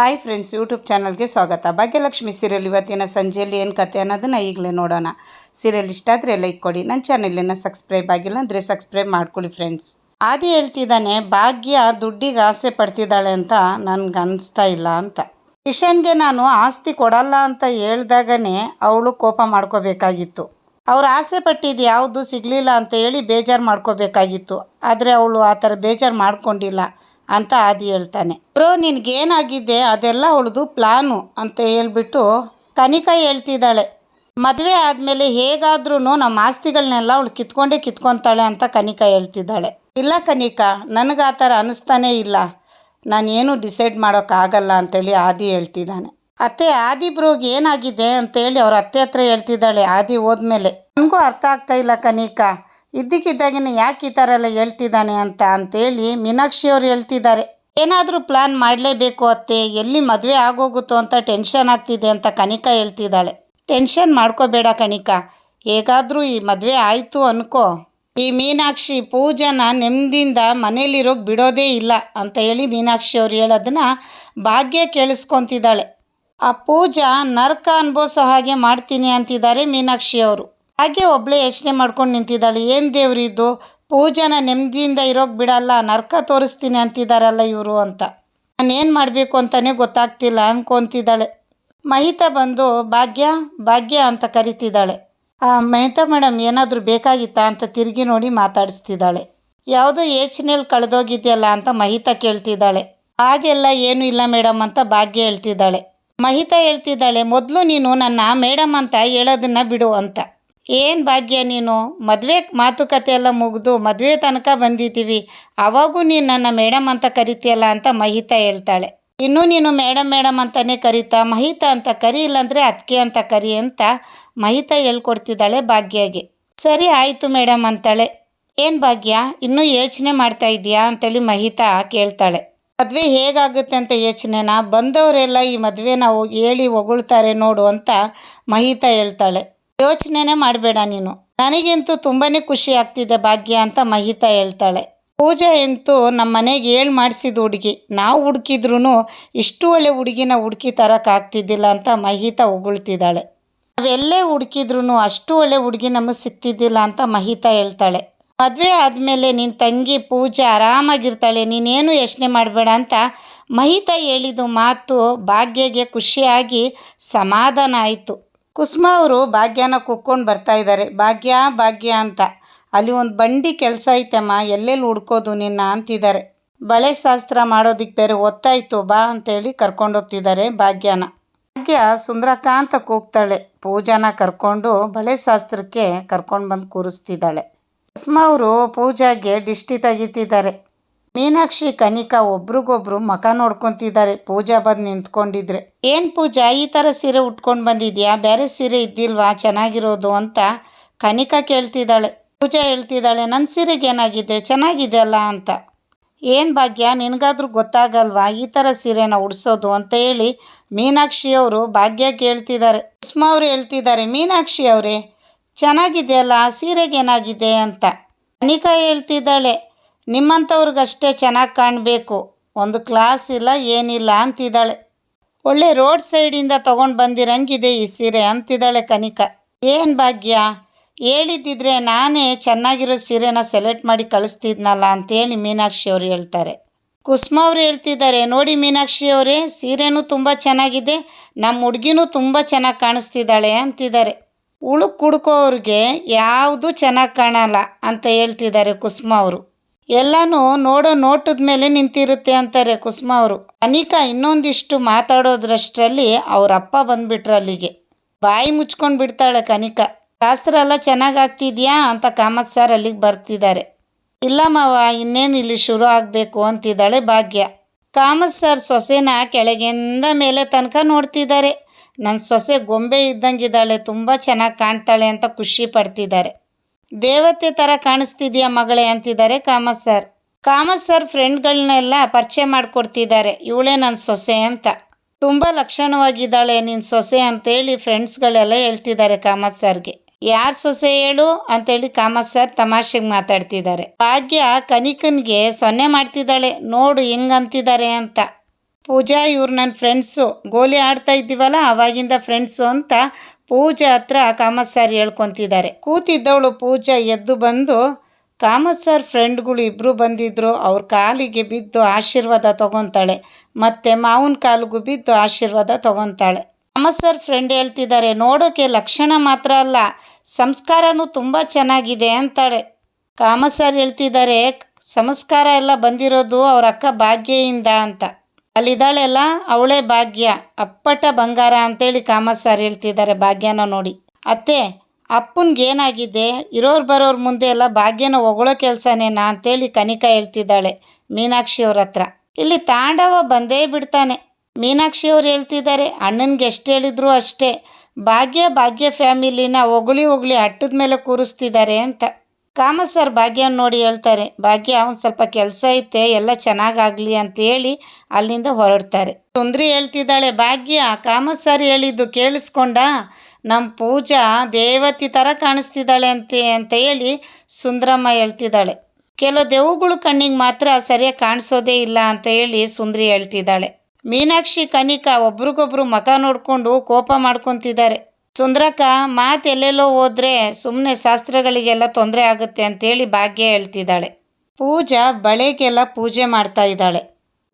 Hi friends YouTube ಚಾನಲ್ಗೆ ಸ್ವಾಗತ. Bhagyalakshmi serial ಇವತ್ತಿನ ಸಂಜೆಯಲ್ಲಿ ಏನು ಕತೆ ಅನ್ನೋದನ್ನು ಈಗಲೇ ನೋಡೋಣ. ಸೀರಿಯಲ್ ಇಷ್ಟ ಆದರೆ ಲೈಕ್ ಕೊಡಿ. ನನ್ನ ಚಾನಲನ್ನು ಸಬ್ಸ್ಕ್ರೈಬ್ ಆಗಿಲ್ಲ ಅಂದರೆ ಸಬ್ಸ್ಕ್ರೈಬ್ ಮಾಡ್ಕೊಳ್ಳಿ ಫ್ರೆಂಡ್ಸ್ ಆದಿ ಹೇಳ್ತಿದ್ದಾನೆ, ಭಾಗ್ಯ ದುಡ್ಡಿಗೆ ಆಸೆ ಪಡ್ತಿದ್ದಾಳೆ ಅಂತ ನನಗೆ ಅನಿಸ್ತಾ ಇಲ್ಲ ಅಂತ. ಕಿಶನ್ಗೆ ನಾನು ಆಸ್ತಿ ಕೊಡಲ್ಲ ಅಂತ ಹೇಳ್ದಾಗನೇ ಅವಳು ಕೋಪ ಮಾಡ್ಕೋಬೇಕಾಗಿತ್ತು. ಅವ್ರು ಆಸೆ ಪಟ್ಟಿದ್ದು ಯಾವುದು ಸಿಗಲಿಲ್ಲ ಅಂತ ಹೇಳಿ ಬೇಜಾರು ಮಾಡ್ಕೋಬೇಕಾಗಿತ್ತು. ಆದರೆ ಅವಳು ಆ ಥರ ಬೇಜಾರು ಮಾಡ್ಕೊಂಡಿಲ್ಲ ಅಂತ ಆದಿ ಹೇಳ್ತಾನೆ. ಬ್ರೋ ನಿನಗೇನಾಗಿದೆ ಅದೆಲ್ಲ ಅವಳದು ಪ್ಲಾನು ಅಂತ ಹೇಳ್ಬಿಟ್ಟು ಕನಿಕಾ ಹೇಳ್ತಿದ್ದಾಳೆ. ಮದುವೆ ಆದಮೇಲೆ ಹೇಗಾದ್ರೂ ನಮ್ಮ ಆಸ್ತಿಗಳನ್ನೆಲ್ಲ ಅವಳು ಕಿತ್ಕೊಂಡೇ ಕಿತ್ಕೊತಾಳೆ ಅಂತ ಕನಿಕಾ ಹೇಳ್ತಿದ್ದಾಳೆ. ಇಲ್ಲ ಕನಿಕಾ, ನನಗೆ ಆ ಥರ ಅನ್ನಿಸ್ತಾನೇ ಇಲ್ಲ. ನಾನೇನು ಡಿಸೈಡ್ ಮಾಡೋಕ್ಕಾಗಲ್ಲ ಅಂತೇಳಿ ಆದಿ ಹೇಳ್ತಿದ್ದಾನೆ. ಅತ್ತೆ ಆದಿ ಬ್ರೋಗೆ ಏನಾಗಿದೆ ಅಂತೇಳಿ ಅವ್ರ ಅತ್ತೆ ಹತ್ರ ಹೇಳ್ತಿದ್ದಾಳೆ ಆದಿ ಹೋದ್ಮೇಲೆ. ನನಗೂ ಅರ್ಥ ಆಗ್ತಾ ಇಲ್ಲ ಕನಿಕಾ. ಇದ್ದಕ್ಕಿದ್ದಾಗಿನ ಯಾಕೆ ಈ ಥರ ಎಲ್ಲ ಹೇಳ್ತಿದ್ದಾನೆ ಅಂತ ಅಂತೇಳಿ ಮೀನಾಕ್ಷಿ ಅವ್ರು ಹೇಳ್ತಿದ್ದಾರೆ. ಏನಾದರೂ ಪ್ಲಾನ್ ಮಾಡಲೇಬೇಕು ಅತ್ತೆ, ಎಲ್ಲಿ ಮದುವೆ ಆಗೋಗುತ್ತೋ ಅಂತ ಟೆನ್ಷನ್ ಆಗ್ತಿದೆ ಅಂತ ಕನಿಕಾ ಹೇಳ್ತಿದ್ದಾಳೆ. ಟೆನ್ಷನ್ ಮಾಡ್ಕೋಬೇಡ ಕನಿಕಾ. ಹೇಗಾದರೂ ಈ ಮದುವೆ ಆಯಿತು ಅನ್ಕೋ. ಈ ಮೀನಾಕ್ಷಿ ಪೂಜನ ನೆಮ್ಮದಿಯಿಂದ ಮನೇಲಿರೋಗಿ ಬಿಡೋದೇ ಇಲ್ಲ ಅಂತ ಹೇಳಿ ಮೀನಾಕ್ಷಿ ಅವ್ರು ಹೇಳೋದನ್ನ ಭಾಗ್ಯ ಕೇಳಿಸ್ಕೊತಿದ್ದಾಳೆ. ಆ ಪೂಜಾ ನರ್ಕ ಅನುಭವಿಸೋ ಹಾಗೆ ಮಾಡ್ತೀನಿ ಅಂತಿದ್ದಾರೆ ಮೀನಾಕ್ಷಿ ಅವರು. ಹಾಗೆ ಒಬ್ಬಳೇ ಯೋಚನೆ ಮಾಡ್ಕೊಂಡು ನಿಂತಿದ್ದಾಳೆ. ಏನು ದೇವ್ರು ಇದು? ಪೂಜಾನ ನೆಮ್ಮದಿಯಿಂದ ಇರೋಕೆ ಬಿಡಲ್ಲ, ನರ್ಕ ತೋರಿಸ್ತೀನಿ ಅಂತಿದ್ದಾರಲ್ಲ ಇವರು ಅಂತ. ನಾನೇನು ಮಾಡಬೇಕು ಅಂತಲೇ ಗೊತ್ತಾಗ್ತಿಲ್ಲ ಅಂದ್ಕೊತಿದ್ದಾಳೆ ಮಹಿತಾ ಬಂದು, ಭಾಗ್ಯ ಭಾಗ್ಯ ಅಂತ ಕರಿತಿದ್ದಾಳೆ. ಆ ಮಹಿತ ಮೇಡಮ್ ಏನಾದರೂ ಬೇಕಾಗಿತ್ತಾ ಅಂತ ತಿರುಗಿ ನೋಡಿ ಮಾತಾಡಿಸ್ತಿದ್ದಾಳೆ. ಯಾವುದೋ ಯೋಚನೆಯಲ್ಲಿ ಕಳೆದೋಗಿದೆಯಲ್ಲ ಅಂತ ಮಹಿತಾ ಕೇಳ್ತಿದ್ದಾಳೆ. ಹಾಗೆಲ್ಲ ಏನೂ ಇಲ್ಲ ಮೇಡಮ್ ಅಂತ ಭಾಗ್ಯ ಹೇಳ್ತಿದ್ದಾಳೆ. ಮಹಿತಾ ಹೇಳ್ತಿದ್ದಾಳೆ, ಮೊದಲು ನೀನು ನನ್ನ ಮೇಡಮ್ ಅಂತ ಹೇಳೋದನ್ನ ಬಿಡು ಅಂತ. ಏನು ಭಾಗ್ಯ ನೀನು? ಮದುವೆ ಮಾತುಕತೆ ಎಲ್ಲ ಮುಗಿದು ಮದುವೆ ತನಕ ಬಂದಿದ್ದೀವಿ. ಅವಾಗೂ ನೀನು ನನ್ನ ಮೇಡಮ್ ಅಂತ ಕರಿತೀಯಲ್ಲ ಅಂತ ಮಹಿತಾ ಹೇಳ್ತಾಳೆ. ಇನ್ನೂ ನೀನು ಮೇಡಮ್ ಮೇಡಮ್ ಅಂತಲೇ ಕರೀತಾ. ಮಹಿತಾ ಅಂತ ಕರಿ ಇಲ್ಲಾಂದರೆ ಅದಕ್ಕೆ ಅಂತ ಕರಿ ಅಂತ ಮಹಿತಾ ಹೇಳ್ಕೊಡ್ತಿದ್ದಾಳೆ ಭಾಗ್ಯಗೆ. ಸರಿ ಆಯಿತು ಮೇಡಮ್ ಅಂತಾಳೆ. ಏನು ಭಾಗ್ಯ? ಇನ್ನೂ ಯೋಚನೆ ಮಾಡ್ತಾ ಇದೆಯಾ? ಅಂತೇಳಿ ಮಹಿತಾ ಕೇಳ್ತಾಳೆ. ಮದುವೆ ಹೇಗಾಗುತ್ತೆ ಅಂತ ಯೋಚನೆನ ಬಂದವರೆಲ್ಲ ಈ ಮದುವೆನ ಹೇಳಿ ಹೊಗಳ್ತಾರೆ ನೋಡು ಅಂತ ಮಹಿತ ಹೇಳ್ತಾಳೆ. ಯೋಚನೆನೇ ಮಾಡಬೇಡ ನೀನು. ನನಗಂತೂ ತುಂಬಾ ಖುಷಿ ಆಗ್ತಿದೆ ಭಾಗ್ಯ ಅಂತ ಮಹಿತ ಹೇಳ್ತಾಳೆ. ಪೂಜಾ ಅಂತೂ ನಮ್ಮ ಮನೆಗೆ ಹೇಳಿ ಮಾಡಿಸಿದ ಹುಡುಗಿ. ನಾವು ಹುಡುಕಿದ್ರೂ ಇಷ್ಟು ಒಳ್ಳೆ ಹುಡುಗಿನ ಹುಡುಕಿ ತರೋಕ್ಕಾಗ್ತಿದ್ದಿಲ್ಲ ಅಂತ ಮಹಿತ ಹೊಗಳ್ತಿದ್ದಾಳೆ. ನಾವೆಲ್ಲೇ ಹುಡುಕಿದ್ರೂ ಅಷ್ಟು ಒಳ್ಳೆ ಹುಡುಗಿ ನಮಗೆ ಸಿಗ್ತಿದ್ದಿಲ್ಲ ಅಂತ ಮಹಿತ ಹೇಳ್ತಾಳೆ. ಮದುವೆ ಆದಮೇಲೆ ನಿನ್ನ ತಂಗಿ ಪೂಜೆ ಆರಾಮಾಗಿರ್ತಾಳೆ, ನೀನೇನು ಯೋಚನೆ ಮಾಡಬೇಡ ಅಂತ ಮಹಿತಾ ಹೇಳಿದ ಮಾತು ಭಾಗ್ಯಗೆ ಖುಷಿಯಾಗಿ ಸಮಾಧಾನ ಆಯಿತು. ಕುಸುಮ ಅವರು ಭಾಗ್ಯನ ಕುಕ್ಕೊಂಡು ಬರ್ತಾ ಇದ್ದಾರೆ. ಭಾಗ್ಯ ಭಾಗ್ಯ ಅಂತ. ಅಲ್ಲಿ ಒಂದು ಬಂಡಿ ಕೆಲಸ ಐತಮ್ಮ, ಎಲ್ಲೆಲ್ಲಿ ಹುಡ್ಕೋದು ನಿನ್ನ ಅಂತಿದ್ದಾರೆ. ಬಳೆ ಶಾಸ್ತ್ರ ಮಾಡೋದಕ್ಕೆ ಬೇರೆ ಒತ್ತಾಯಿತು, ಬಾ ಅಂತೇಳಿ ಕರ್ಕೊಂಡೋಗ್ತಿದ್ದಾರೆ ಭಾಗ್ಯನ. ಭಾಗ್ಯ ಸುಂದರಕಾಂತ ಕೂಗ್ತಾಳೆ. ಪೂಜಾನ ಕರ್ಕೊಂಡು ಬಳೆ ಶಾಸ್ತ್ರಕ್ಕೆ ಕರ್ಕೊಂಡು ಬಂದು ಕೂರಿಸ್ತಿದ್ದಾಳೆ. ಕುಸುಮ ಅವರು ಪೂಜಾಗೆ ದಿಷ್ಟಿ ತೆಗಿತಿದ್ದಾರೆ. ಮೀನಾಕ್ಷಿ ಕನಿಕಾ ಒಬ್ರಿಗೊಬ್ರು ಮಖ ನೋಡ್ಕೊತಿದ್ದಾರೆ, ಪೂಜಾ ಬಂದು ನಿಂತ್ಕೊಂಡಿದ್ರೆ. ಏನು ಪೂಜಾ, ಈ ಥರ ಸೀರೆ ಉಟ್ಕೊಂಡು ಬಂದಿದ್ಯಾ? ಬೇರೆ ಸೀರೆ ಇದ್ದಿಲ್ವಾ? ಚೆನ್ನಾಗಿರೋದು ಅಂತ ಕನಿಕಾ ಕೇಳ್ತಿದ್ದಾಳೆ. ಪೂಜಾ ಹೇಳ್ತಿದ್ದಾಳೆ ನನ್ನ ಸೀರೆಗೆ ಏನಾಗಿದೆ? ಚೆನ್ನಾಗಿದೆ ಅಲ್ಲ ಅಂತ. ಏನು ಭಾಗ್ಯ? ನಿನಗಾದ್ರೂ ಗೊತ್ತಾಗಲ್ವಾ? ಈ ಥರ ಸೀರೆನ ಉಡ್ಸೋದು? ಅಂತ ಹೇಳಿ ಮೀನಾಕ್ಷಿ ಅವರು ಭಾಗ್ಯ ಕೇಳ್ತಿದ್ದಾರೆ. ಸುಷ್ಮಾ ಅವರು ಹೇಳ್ತಿದ್ದಾರೆ ಮೀನಾಕ್ಷಿ ಅವರೇ ಚೆನ್ನಾಗಿದೆ ಅಲ್ಲ ಸೀರೆಗೇನಾಗಿದೆ ಅಂತ. ಅನಿಕಾ ಹೇಳ್ತಿದ್ದಾಳೆ, ನಿಮ್ಮಂಥವ್ರಿಗಷ್ಟೇ ಚೆನ್ನಾಗಿ ಕಾಣಬೇಕು, ಒಂದು ಕ್ಲಾಸ್ ಇಲ್ಲ, ಏನಿಲ್ಲ ಅಂತಿದ್ದಾಳೆ. ಒಳ್ಳೆ ರೋಡ್ ಸೈಡಿಂದ ತೊಗೊಂಡು ಬಂದಿರಂಗಿದೆ ಈ ಸೀರೆ ಅಂತಿದ್ದಾಳೆ ಕನಿಕಾ ಏನು ಭಾಗ್ಯ, ಹೇಳಿದ್ದಿದ್ರೆ ನಾನೇ ಚೆನ್ನಾಗಿರೋ ಸೀರೆನ ಸೆಲೆಕ್ಟ್ ಮಾಡಿ ಕಳಿಸ್ತಿದ್ನಲ್ಲ ಅಂತೇಳಿ ಮೀನಾಕ್ಷಿ ಅವರು ಹೇಳ್ತಾರೆ. ಕುಸುಮ ಅವರು ಹೇಳ್ತಿದ್ದಾರೆ, ನೋಡಿ ಮೀನಾಕ್ಷಿ ಅವರೇ, ಸೀರೆನೂ ತುಂಬ ಚೆನ್ನಾಗಿದೆ ನಮ್ಮ ಹುಡುಗಿನೂ ತುಂಬ ಚೆನ್ನಾಗಿ ಕಾಣಿಸ್ತಿದ್ದಾಳೆ ಅಂತಿದ್ದಾರೆ. ಉಳುಕ್ ಕುಡ್ಕೋವ್ರಿಗೆ ಯಾವುದು ಚೆನ್ನಾಗಿ ಕಾಣಲ್ಲ ಅಂತ ಹೇಳ್ತಿದ್ದಾರೆ ಕುಸುಮ ಅವರು. ಎಲ್ಲನೂ ನೋಡೋ ನೋಟದ ಮೇಲೆ ನಿಂತಿರುತ್ತೆ ಅಂತಾರೆ ಕುಸುಮ ಅವರು. ಅನಿಕಾ ಇನ್ನೊಂದಿಷ್ಟು ಮಾತಾಡೋದ್ರಷ್ಟರಲ್ಲಿ ಅವ್ರ ಅಪ್ಪ ಬಂದ್ಬಿಟ್ರು ಅಲ್ಲಿಗೆ. ಬಾಯಿ ಮುಚ್ಕೊಂಡು ಬಿಡ್ತಾಳೆ ಕನಿಕಾ. ಶಾಸ್ತ್ರ ಎಲ್ಲ ಚೆನ್ನಾಗಿ ಆಗ್ತಿದ್ಯಾ ಅಂತ ಕಾಮತ್ ಸರ್ ಅಲ್ಲಿಗೆ ಬರ್ತಿದ್ದಾರೆ. ಇಲ್ಲ ಮಾವ, ಇನ್ನೇನು ಇಲ್ಲಿ ಶುರು ಆಗಬೇಕು ಅಂತಿದ್ದಾಳೆ ಭಾಗ್ಯ. ಕಾಮತ್ ಸರ್ ಸೊಸೆನ ಕೆಳಗಿಂದ ಮೇಲೆ ತನಕ ನೋಡ್ತಿದ್ದಾರೆ. ನನ್ನ ಸೊಸೆ ಗೊಂಬೆ ಇದ್ದಂಗಿದ್ದಾಳೆ, ತುಂಬ ಚೆನ್ನಾಗಿ ಕಾಣ್ತಾಳೆ ಅಂತ ಖುಷಿ ಪಡ್ತಿದ್ದಾರೆ. ದೇವತೆ ಥರ ಕಾಣಿಸ್ತಿದ್ಯಾ ಮಗಳೇ ಅಂತಿದ್ದಾರೆ ಕಾಮತ್ ಸರ್. ಕಾಮತ್ ಸರ್ ಫ್ರೆಂಡ್ಗಳನ್ನೆಲ್ಲ ಪರಿಚಯ ಮಾಡಿಕೊಡ್ತಿದ್ದಾರೆ, ಇವಳೇ ನನ್ನ ಸೊಸೆ ಅಂತ. ತುಂಬ ಲಕ್ಷಣವಾಗಿದ್ದಾಳೆ ನಿನ್ನ ಸೊಸೆ ಅಂತೇಳಿ ಫ್ರೆಂಡ್ಸ್ಗಳೆಲ್ಲ ಹೇಳ್ತಿದ್ದಾರೆ ಕಾಮತ್ ಸರ್ಗೆ. ಯಾರ ಸೊಸೆ ಹೇಳು ಅಂತೇಳಿ ಕಾಮತ್ ಸರ್ ತಮಾಷೆಗೆ ಮಾತಾಡ್ತಿದ್ದಾರೆ. ಭಾಗ್ಯ ಕನಿಕನ್ಗೆ ಸೊನ್ನೆ ಮಾಡ್ತಿದ್ದಾಳೆ, ನೋಡು ಹೆಂಗ್ ಅಂತಿದ್ದಾರೆ ಅಂತ. ಪೂಜಾ, ಇವ್ರು ನನ್ನ ಫ್ರೆಂಡ್ಸು ಗೋಲಿ ಆಡ್ತಾ ಇದ್ದೀವಲ್ಲ, ಅವಾಗಿಂದ ಫ್ರೆಂಡ್ಸು ಅಂತ ಪೂಜಾ ಹತ್ರ ಕಾಮತ್ ಸರ್ ಹೇಳ್ಕೊತಿದ್ದಾರೆ. ಕೂತಿದ್ದವಳು ಪೂಜಾ ಎದ್ದು ಬಂದು, ಕಾಮತ್ ಸರ್ ಫ್ರೆಂಡ್ಗಳು ಇಬ್ಬರು ಬಂದಿದ್ದರು ಅವ್ರ ಕಾಲಿಗೆ ಬಿದ್ದು ಆಶೀರ್ವಾದ ತೊಗೊತಾಳೆ. ಮತ್ತು ಮಾವನ ಕಾಲಿಗೂ ಬಿದ್ದು ಆಶೀರ್ವಾದ ತೊಗೊತಾಳೆ. ಕಾಮತ್ ಸರ್ ಫ್ರೆಂಡ್ ಹೇಳ್ತಿದ್ದಾರೆ, ನೋಡೋಕೆ ಲಕ್ಷಣ ಮಾತ್ರ ಅಲ್ಲ, ಸಂಸ್ಕಾರನೂ ತುಂಬ ಚೆನ್ನಾಗಿದೆ ಅಂತಾಳೆ. ಕಾಮತ್ ಸರ್ ಹೇಳ್ತಿದ್ದಾರೆ, ಸಂಸ್ಕಾರ ಎಲ್ಲ ಬಂದಿರೋದು ಅವ್ರ ಅಕ್ಕ ಭಾಗ್ಯೆಯಿಂದ ಅಂತ. ಅಲ್ಲಿದ್ದಾಳೆಲ್ಲ ಅವಳೇ ಭಾಗ್ಯ. ಅಪ್ಪಟ ಬಂಗಾರ ಅಂತೇಳಿ ಕಾಮತ್ ಸರ್ ಹೇಳ್ತಿದ್ದಾರೆ ಭಾಗ್ಯನ ನೋಡಿ. ಅತ್ತೆ ಏನಾಗಿದೆ? ಇರೋರು ಬರೋರು ಮುಂದೆ ಎಲ್ಲ ಭಾಗ್ಯನ ಹೊಗಳೋ ಕೆಲಸನೇನಾ ಅಂತೇಳಿ ಕನಿಕಾ ಹೇಳ್ತಿದ್ದಾಳೆ ಮೀನಾಕ್ಷಿ ಅವ್ರ ಹತ್ರ. ಇಲ್ಲಿ ತಾಂಡವ ಬಂದೇ ಬಿಡ್ತಾನೆ. ಮೀನಾಕ್ಷಿ ಅವ್ರು ಹೇಳ್ತಿದ್ದಾರೆ, ಅಣ್ಣನಿಗೆ ಎಷ್ಟು ಹೇಳಿದ್ರು ಅಷ್ಟೇ. ಭಾಗ್ಯ ಭಾಗ್ಯ ಫ್ಯಾಮಿಲಿನ ಹೊಗಳಿ ಹೊಗಳಿ ಅಟ್ಟದ ಮೇಲೆ ಕೂರಿಸ್ತಿದ್ದಾರೆ ಅಂತ. ಕಾಮ ಸರ್ ಭಾಗ್ಯ ನೋಡಿ ಹೇಳ್ತಾರೆ, ಭಾಗ್ಯ ಒಂದು ಸ್ವಲ್ಪ ಕೆಲಸ ಐತೆ, ಎಲ್ಲ ಚೆನ್ನಾಗಾಗಲಿ ಅಂತ ಹೇಳಿ ಅಲ್ಲಿಂದ ಹೊರಡ್ತಾರೆ. ಸುಂದ್ರಿ ಹೇಳ್ತಿದ್ದಾಳೆ, ಭಾಗ್ಯ ಕಾಮ ಸರ್ ಹೇಳಿದ್ದು ಕೇಳಿಸ್ಕೊಂಡ? ನಮ್ಮ ಪೂಜಾ ದೇವತಿ ಥರ ಕಾಣಿಸ್ತಿದ್ದಾಳೆ ಅಂತ ಅಂತ ಹೇಳಿ ಸುಂದ್ರಮ್ಮ ಹೇಳ್ತಿದ್ದಾಳೆ. ಕೆಲವು ದೇವುಗಳು ಕಣ್ಣಿಗೆ ಮಾತ್ರ ಸರಿಯಾಗಿ ಕಾಣಿಸೋದೇ ಇಲ್ಲ ಅಂತ ಹೇಳಿ ಸುಂದ್ರಿ ಹೇಳ್ತಿದ್ದಾಳೆ. ಮೀನಾಕ್ಷಿ ಕನಿಕಾ ಒಬ್ರಿಗೊಬ್ರು ಮಖ ನೋಡಿಕೊಂಡು ಕೋಪ ಮಾಡ್ಕೊತಿದ್ದಾರೆ. ಸುಂದ್ರಕ್ಕ ಮಾತು ಎಲ್ಲೆಲ್ಲೋ ಹೋದ್ರೆ ಸುಮ್ಮನೆ ಶಾಸ್ತ್ರಗಳಿಗೆಲ್ಲ ತೊಂದರೆ ಆಗುತ್ತೆ ಅಂತೇಳಿ ಭಾಗ್ಯ ಹೇಳ್ತಿದ್ದಾಳೆ. ಪೂಜಾ ಬಳೆಗೆಲ್ಲ ಪೂಜೆ ಮಾಡ್ತಾ ಇದ್ದಾಳೆ.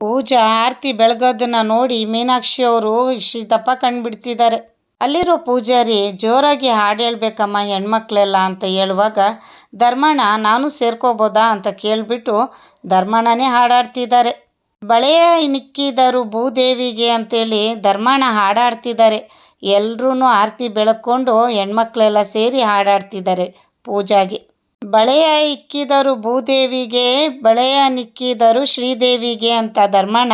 ಪೂಜಾ ಆರತಿ ಬೆಳಗೋದನ್ನ ನೋಡಿ ಮೀನಾಕ್ಷಿ ಅವರು ಇಷ್ಟು ದಪ್ಪ ಕಂಡುಬಿಡ್ತಿದ್ದಾರೆ. ಅಲ್ಲಿರೋ ಪೂಜಾರಿ, ಜೋರಾಗಿ ಹಾಡು ಹೇಳ್ಬೇಕಮ್ಮ ಹೆಣ್ಮಕ್ಳೆಲ್ಲ ಅಂತ ಹೇಳುವಾಗ ಧರ್ಮಣ ನಾನು ಸೇರ್ಕೋಬೋದಾ ಅಂತ ಕೇಳಿಬಿಟ್ಟು ಧರ್ಮಣ್ಣನೇ ಹಾಡಾಡ್ತಿದ್ದಾರೆ. ಬಳೆಯ ನಿಕ್ಕಿದರು ಭೂದೇವಿಗೆ ಅಂತೇಳಿ ಧರ್ಮಣ್ಣ ಹಾಡಾಡ್ತಿದ್ದಾರೆ. ಎಲ್ಲರೂ ಆರತಿ ಬೆಳಕೊಂಡು ಹೆಣ್ಮಕ್ಳೆಲ್ಲ ಸೇರಿ ಹಾಡಾಡ್ತಿದ್ದಾರೆ ಪೂಜಾಗೆ. ಬಳೆಯ ಇಕ್ಕಿದರು ಭೂದೇವಿಗೆ, ಬಳೆಯ ನಿಕ್ಕಿದರು ಶ್ರೀದೇವಿಗೆ ಅಂತ ಧರ್ಮಣ್ಣ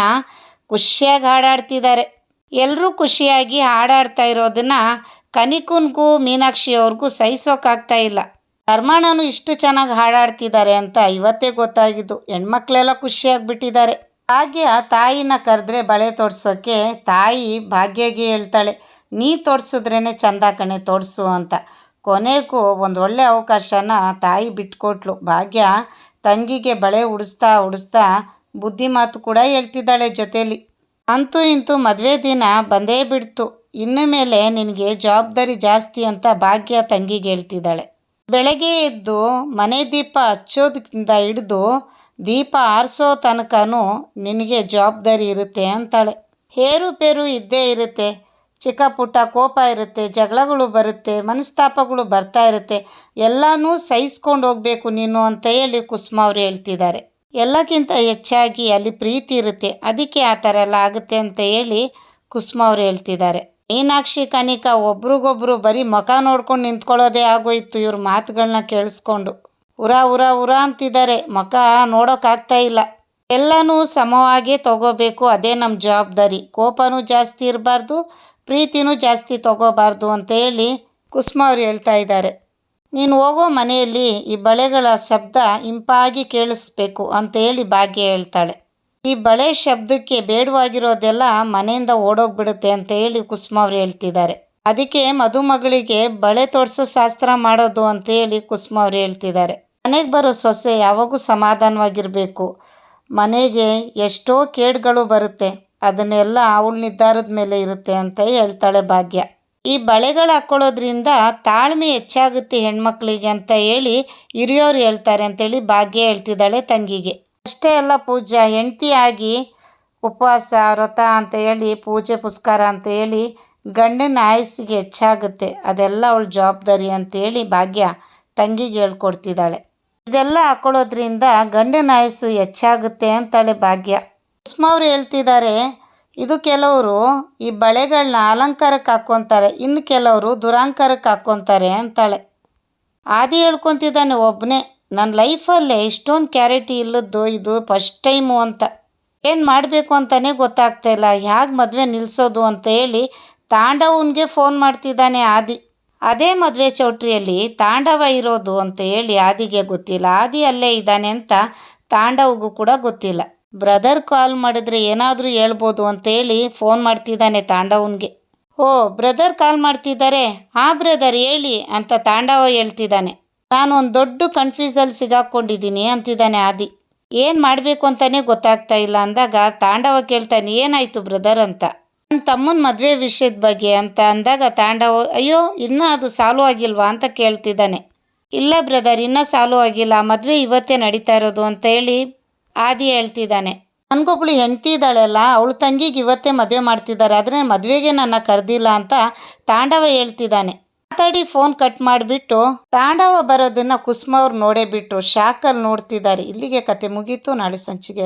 ಖುಷಿಯಾಗಿ ಹಾಡಾಡ್ತಿದ್ದಾರೆ. ಎಲ್ಲರೂ ಖುಷಿಯಾಗಿ ಹಾಡಾಡ್ತಾ ಇರೋದನ್ನ ಕನಿಕುನ್ಗೂ ಮೀನಾಕ್ಷಿ ಅವ್ರಿಗೂ ಸಹಿಸೋಕ್ಕಾಗ್ತಾ ಇಲ್ಲ. ಧರ್ಮಣ್ಣನು ಇಷ್ಟು ಚೆನ್ನಾಗಿ ಹಾಡಾಡ್ತಿದ್ದಾರೆ ಅಂತ ಇವತ್ತೇ ಗೊತ್ತಾಗಿದ್ದು. ಹೆಣ್ಮಕ್ಳೆಲ್ಲ ಖುಷಿಯಾಗಿಬಿಟ್ಟಿದ್ದಾರೆ ಭಾಗ್ಯ ತಾಯಿನ ಕರೆದ್ರೆ ಬಳೆ ತೋಡ್ಸೋಕ್ಕೆ ತಾಯಿ ಭಾಗ್ಯಗೆ ಹೇಳ್ತಾಳೆ. ನೀ ತೋಡ್ಸಿದ್ರೇ ಚಂದ ಕಣೆ ತೋಡಿಸು ಅಂತ. ಕೊನೆಗೂ ಒಂದು ಒಳ್ಳೆ ಅವಕಾಶನ ತಾಯಿ ಬಿಟ್ಕೊಟ್ಲು. ಭಾಗ್ಯ ತಂಗಿಗೆ ಬಳೆ ಉಡಿಸ್ತಾ ಉಡಿಸ್ತಾ ಬುದ್ಧಿ ಮಾತು ಕೂಡ ಹೇಳ್ತಿದ್ದಾಳೆ ಜೊತೇಲಿ. ಅಂತೂ ಇಂತೂ ಮದುವೆ ದಿನ ಬಂದೇ ಬಿಡ್ತು. ಇನ್ನು ಮೇಲೆ ನಿನಗೆ ಜವಾಬ್ದಾರಿ ಜಾಸ್ತಿ ಅಂತ ಭಾಗ್ಯ ತಂಗಿಗೆ ಹೇಳ್ತಿದ್ದಾಳೆ. ಬೆಳಗ್ಗೆ ಎದ್ದು ಮನೆ ದೀಪ ಹಚ್ಚೋದಕ್ಕಿಂತ ಹಿಡಿದು ದೀಪ ಆರಿಸೋ ತನಕನೂ ನಿನಗೆ ಜವಾಬ್ದಾರಿ ಇರುತ್ತೆ ಅಂತಾಳೆ. ಹೇರುಪೇರು ಇದ್ದೇ ಇರುತ್ತೆ. ಚಿಕ್ಕ ಪುಟ್ಟ ಕೋಪ ಇರುತ್ತೆ, ಜಗಳಗಳು ಬರುತ್ತೆ, ಮನಸ್ತಾಪಗಳು ಬರ್ತಾ ಇರುತ್ತೆ, ಎಲ್ಲನೂ ಸಹಿಸ್ಕೊಂಡು ಹೋಗಬೇಕು ನೀನು ಅಂತ ಹೇಳಿ ಕುಸುಮ ಅವರು ಹೇಳ್ತಿದ್ದಾರೆ. ಎಲ್ಲಕ್ಕಿಂತ ಹೆಚ್ಚಾಗಿ ಅಲ್ಲಿ ಪ್ರೀತಿ ಇರುತ್ತೆ, ಅದಕ್ಕೆ ಆ ಥರ ಎಲ್ಲ ಆಗುತ್ತೆ ಅಂತ ಹೇಳಿ ಕುಸುಮ ಅವರು ಹೇಳ್ತಿದ್ದಾರೆ. ಮೀನಾಕ್ಷಿ, ಕನಿಕಾ ಒಬ್ರಿಗೊಬ್ರು ಬರೀ ಮುಖ ನೋಡ್ಕೊಂಡು ನಿಂತ್ಕೊಳ್ಳೋದೇ ಆಗೋಯ್ತು ಇವ್ರ ಮಾತುಗಳನ್ನ ಕೇಳಿಸ್ಕೊಂಡು. ಉರ ಉರ ಉರ ಅಂತಿದ್ದಾರೆ, ಮುಖ ನೋಡೋಕ್ಕಾಗ್ತಾ ಇಲ್ಲ. ಎಲ್ಲನೂ ಸಮವಾಗಿ ತಗೋಬೇಕು, ಅದೇ ನಮ್ಮ ಜವಾಬ್ದಾರಿ. ಕೋಪನೂ ಜಾಸ್ತಿ ಇರಬಾರ್ದು ಪ್ರೀತಿನೂ ಜಾಸ್ತಿ ತಗೋಬಾರ್ದು ಅಂತ ಹೇಳಿ ಕುಸುಮ ಅವ್ರು ಹೇಳ್ತಾ ಇದ್ದಾರೆ. ನೀನು ಹೋಗೋ ಮನೆಯಲ್ಲಿ ಈ ಬಳೆಗಳ ಶಬ್ದ ಇಂಪಾಗಿ ಕೇಳಿಸ್ಬೇಕು ಅಂತ ಹೇಳಿ ಭಾಗ್ಯ ಹೇಳ್ತಾಳೆ. ಈ ಬಳೆ ಶಬ್ದಕ್ಕೆ ಬೇಡವಾಗಿರೋದೆಲ್ಲ ಮನೆಯಿಂದ ಓಡೋಗ್ಬಿಡುತ್ತೆ ಅಂತ ಹೇಳಿ ಕುಸುಮ ಅವ್ರು ಹೇಳ್ತಿದ್ದಾರೆ. ಅದಕ್ಕೆ ಮದುಮಗಳಿಗೆ ಬಳೆ ತೋರಿಸೋ ಶಾಸ್ತ್ರ ಮಾಡೋದು ಅಂತ ಹೇಳಿ ಕುಸುಮ ಅವ್ರು ಹೇಳ್ತಿದ್ದಾರೆ. ಮನೆಗೆ ಬರೋ ಸೊಸೆ ಯಾವಾಗೂ ಸಮಾಧಾನವಾಗಿರಬೇಕು. ಮನೆಗೆ ಎಷ್ಟೋ ಕೇಡುಗಳು ಬರುತ್ತೆ. ಅದನ್ನೆಲ್ಲ ಅವಳ ನಿರ್ಧಾರದ ಮೇಲೆ ಇರುತ್ತೆ ಅಂತ ಹೇಳ್ತಾಳೆ ಭಾಗ್ಯ. ಈ ಬಳೆಗಳು ಹಾಕ್ಕೊಳ್ಳೋದ್ರಿಂದ ತಾಳ್ಮೆ ಹೆಚ್ಚಾಗುತ್ತೆ ಹೆಣ್ಮಕ್ಳಿಗೆ ಅಂತ ಹೇಳಿ ಹಿರಿಯೋರು ಹೇಳ್ತಾರೆ ಅಂತೇಳಿ ಭಾಗ್ಯ ಹೇಳ್ತಿದ್ದಾಳೆ ತಂಗಿಗೆ. ಅಷ್ಟೇ ಅಲ್ಲ ಪೂಜಾ ಹೆಂಡತಿಯಾಗಿ ಉಪವಾಸ, ವ್ರತ ಅಂತ ಹೇಳಿ, ಪೂಜೆ, ಪುಸ್ಕಾರ ಅಂತ ಹೇಳಿ ಗಂಡನ ಆಯಸ್ಸಿಗೆ ಹೆಚ್ಚಾಗುತ್ತೆ. ಅದೆಲ್ಲ ಅವಳ ಜವಾಬ್ದಾರಿ ಅಂತೇಳಿ ಭಾಗ್ಯ ತಂಗಿಗೆ ಹೇಳ್ಕೊಡ್ತಿದ್ದಾಳೆ. ಇದೆಲ್ಲ ಹಾಕೊಳ್ಳೋದ್ರಿಂದ ಗಂಡನ ಆಯಸ್ಸು ಹೆಚ್ಚಾಗುತ್ತೆ ಅಂತಾಳೆ ಭಾಗ್ಯ. ಅವ್ರು ಹೇಳ್ತಿದ್ದಾರೆ ಇದು ಕೆಲವರು ಈ ಬಳೆಗಳನ್ನ ಅಲಂಕಾರಕ್ಕೆ ಹಾಕ್ಕೊತಾರೆ ಇನ್ನು ಕೆಲವರು ದುರಾಂಕಾರಕ್ಕೆ ಹಾಕ್ಕೊತಾರೆ ಅಂತಾಳೆ. ಆದಿ ಹೇಳ್ಕೊತಿದ್ದಾನೆ ಒಬ್ಬನೇ ನನ್ನ ಲೈಫಲ್ಲೇ ಇಷ್ಟೊಂದು ಕ್ಯಾರಿಟಿ ಇಲ್ಲದ್ದು, ಇದು ಫಸ್ಟ್ ಟೈಮು ಅಂತ. ಏನು ಮಾಡಬೇಕು ಅಂತಲೇ ಗೊತ್ತಾಗ್ತಾ ಇಲ್ಲ ಹೇಗೆ ಮದುವೆ ನಿಲ್ಲಿಸೋದು ಅಂತ ಹೇಳಿ ತಾಂಡವನಿಗೆ ಫೋನ್ ಮಾಡ್ತಿದ್ದಾನೆ ಆದಿ. ಅದೇ ಮದುವೆ ಚೌಟ್ರಿಯಲ್ಲಿ ತಾಂಡವ ಇರೋದು ಅಂತ ಹೇಳಿ ಆದಿಗೆ ಗೊತ್ತಿಲ್ಲ. ಆದಿ ಅಲ್ಲೇ ಇದ್ದಾನೆ ಅಂತ ತಾಂಡವಗೂ ಕೂಡ ಗೊತ್ತಿಲ್ಲ. ಬ್ರದರ್ ಕಾಲ್ ಮಾಡಿದ್ರೆ ಏನಾದರೂ ಹೇಳ್ಬೋದು ಅಂತೇಳಿ ಫೋನ್ ಮಾಡ್ತಿದ್ದಾನೆ ತಾಂಡವನಿಗೆ. ಓ, ಬ್ರದರ್ ಕಾಲ್ ಮಾಡ್ತಿದ್ದಾರೆ? ಆ ಬ್ರದರ್ ಹೇಳಿ ಅಂತ ತಾಂಡವ ಹೇಳ್ತಿದ್ದಾನೆ. ನಾನು ಒಂದು ದೊಡ್ಡ ಕನ್ಫ್ಯೂಸಲ್ಲಿ ಸಿಗಾಕೊಂಡಿದ್ದೀನಿ ಅಂತಿದ್ದಾನೆ ಆದಿ. ಏನು ಮಾಡಬೇಕು ಅಂತಲೇ ಗೊತ್ತಾಗ್ತಾ ಇಲ್ಲ ಅಂದಾಗ ತಾಂಡವ ಕೇಳ್ತಾನೆ, ಏನಾಯಿತು ಬ್ರದರ್ ಅಂತ. ನನ್ನ ತಮ್ಮನ ಮದುವೆ ವಿಷಯದ ಬಗ್ಗೆ ಅಂತ ಅಂದಾಗ ತಾಂಡವ, ಅಯ್ಯೋ, ಇನ್ನೂ ಅದು ಸಾಲು ಆಗಿಲ್ವಾ ಅಂತ ಕೇಳ್ತಿದ್ದಾನೆ. ಇಲ್ಲ ಬ್ರದರ್, ಇನ್ನೂ ಸಾಲು ಆಗಿಲ್ಲ, ಮದುವೆ ಇವತ್ತೇ ನಡೀತಾ ಇರೋದು ಅಂತ ಹೇಳಿ ಆದಿ ಹೇಳ್ತಿದ್ದಾನೆ. ನನಗೊಬ್ಳು ಹೆಂಡ್ತಿ ಇದ್ದಾಳಲ್ಲ, ಅವಳು ತಂಗಿಗೆ ಇವತ್ತೇ ಮದುವೆ ಮಾಡ್ತಿದ್ದಾರೆ, ಆದರೆ ಮದುವೆಗೆ ನನ್ನ ಕರೆದಿಲ್ಲ ಅಂತ ತಾಂಡವ ಹೇಳ್ತಿದ್ದಾನೆ. ಮಾತಾಡಿ ಫೋನ್ ಕಟ್ ಮಾಡಿಬಿಟ್ಟು, ತಾಂಡವ ಬರೋದನ್ನ ಕುಸುಮ ಅವ್ರು ನೋಡೇ ಬಿಟ್ಟು ಶಾಕಲ್ಲಿ ನೋಡ್ತಿದ್ದಾರೆ. ಇಲ್ಲಿಗೆ ಕತೆ ಮುಗೀತು, ನಾಳೆ ಸಂಚಿಗೆ